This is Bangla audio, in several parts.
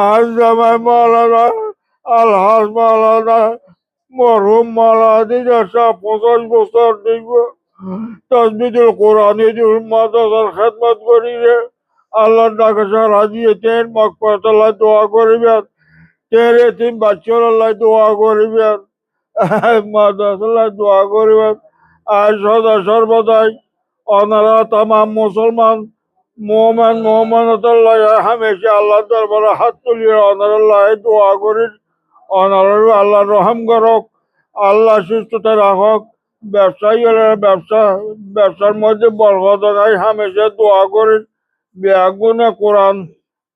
আর জামাই মালানা আলহাজ মালানা মরহুম মালা দিদি সব পঞ্চাশ বছর দিব। তসবিদুল কোরআন ইদুল মাদ্রাসার খেদমত করিবে আল্লাহর ডাকে সারা দিয়েছেন মকপতলা দোয়া করিবেন। তের এতিম বাচ্চার আল্লাহ দোয়া করিবেন। মাদ্রাসাল্লাহ দোয়া করিবেন। আর সদা সর্বদাই অনারা তামাম মুসলমান মোহাম্মদ মোহাম্মদুল্লাহ হামেশা আল্লাহ দরবারে হাত তুলিয়ে অনারুল্লাহ দোয়া করি। অনার আল্লাহ রহম করক, আল্লাহ সুস্থতা রাখক, ব্যবসায়ীরা ব্যবসা, ব্যবসার মধ্যে বরকত নাই হামেশা দোয়া করি। বেগুনে কোরআন,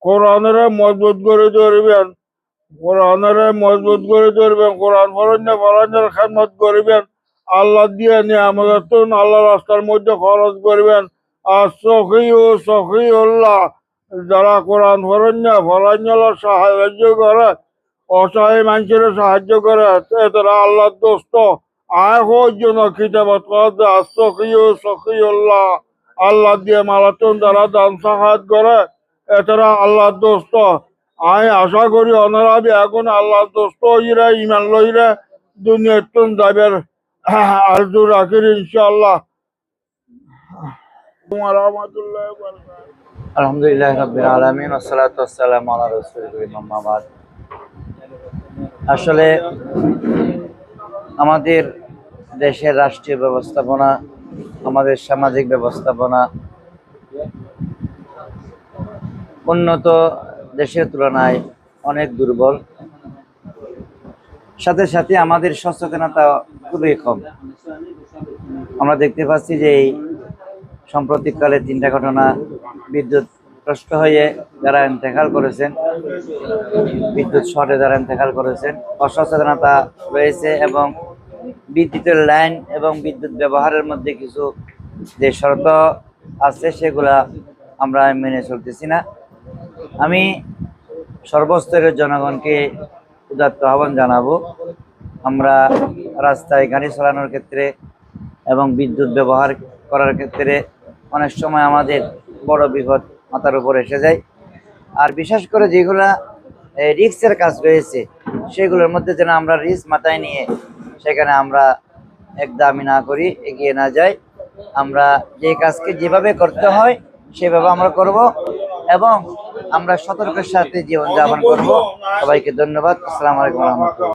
কোরআনের মজবুত করে ধরবেন, কোরআনের মজবুত করে ধরবেন, কোরআন ফরণ্য ফরণ্যের খেদমত করবেন, আল্লাহ দিয়ে নিয়ে আমাদের আল্লাহ রাস্তার মধ্যে খরচ করবেন আর সখী ও সখী উল্লাহ যারা কোরআন ফরণ্য ফরণ্য সাহায্য করে, অসহায় মানুষের সাহায্য করে তারা আল্লাহর দোস্ত। আয় হোক জন্য খিতাবত করতে আর সখী ও উল্লাহ আল্লাহ দিয়ে মালাতন যারা দান সাহায্য করে এতারা আল্লাহর দোস্ত। আমি আশা করি ওনারা এখন আল্লাহর দোস্ত হইরা ইমান লইরা দুনিয়ার যাবের আরজু রাখির রহমতুল্লাহ আসলে আমাদের দেশের রাষ্ট্রীয় ব্যবস্থাপনা, আমাদের সামাজিক ব্যবস্থাপনা উন্নত দেশের তুলনায় অনেক দুর্বল। সাথে সাথে আমাদের সচেতনতা খুবই কম। আমরা দেখতে পাচ্ছি যে এই সাম্প্রতিককালে তিনটা ঘটনা বিদ্যুৎ নষ্ট হয়ে যারা ইন্তেকাল করেছেন, বিদ্যুৎ শর্টে যারা ইন্তেকাল করেছেন, অসচেতনতা রয়েছে এবং বিদ্যুতের লাইন এবং বিদ্যুৎ ব্যবহারের মধ্যে কিছু যে শর্ত আছে সেগুলা আমরা মেনে চলতেছি না। আমি সর্বস্তরের জনগণকে উদাত্ত আহ্বান জানাব, আমরা রাস্তায় গাড়ি চালানোর ক্ষেত্রে এবং বিদ্যুৎ ব্যবহার করার ক্ষেত্রে অনেক সময় আমাদের বড় বিপদ মাথার উপর এসে যায়। আর বিশেষ করে যেগুলা রিক্সের কাজ রয়েছে, সেগুলোর মধ্যে যেন আমরা রিক্স মাথায় নিয়ে সেখানে আমরা একদামি না করি, এগিয়ে না যাই। আমরা যে কাজকে যেভাবে করতে হয়, সেভাবে আমরা করব এবং আমরা সতর্কের সাথে জীবনযাপন করব। সবাইকে ধন্যবাদ। আসসালামু আলাইকুম রহমতুল্লাহ।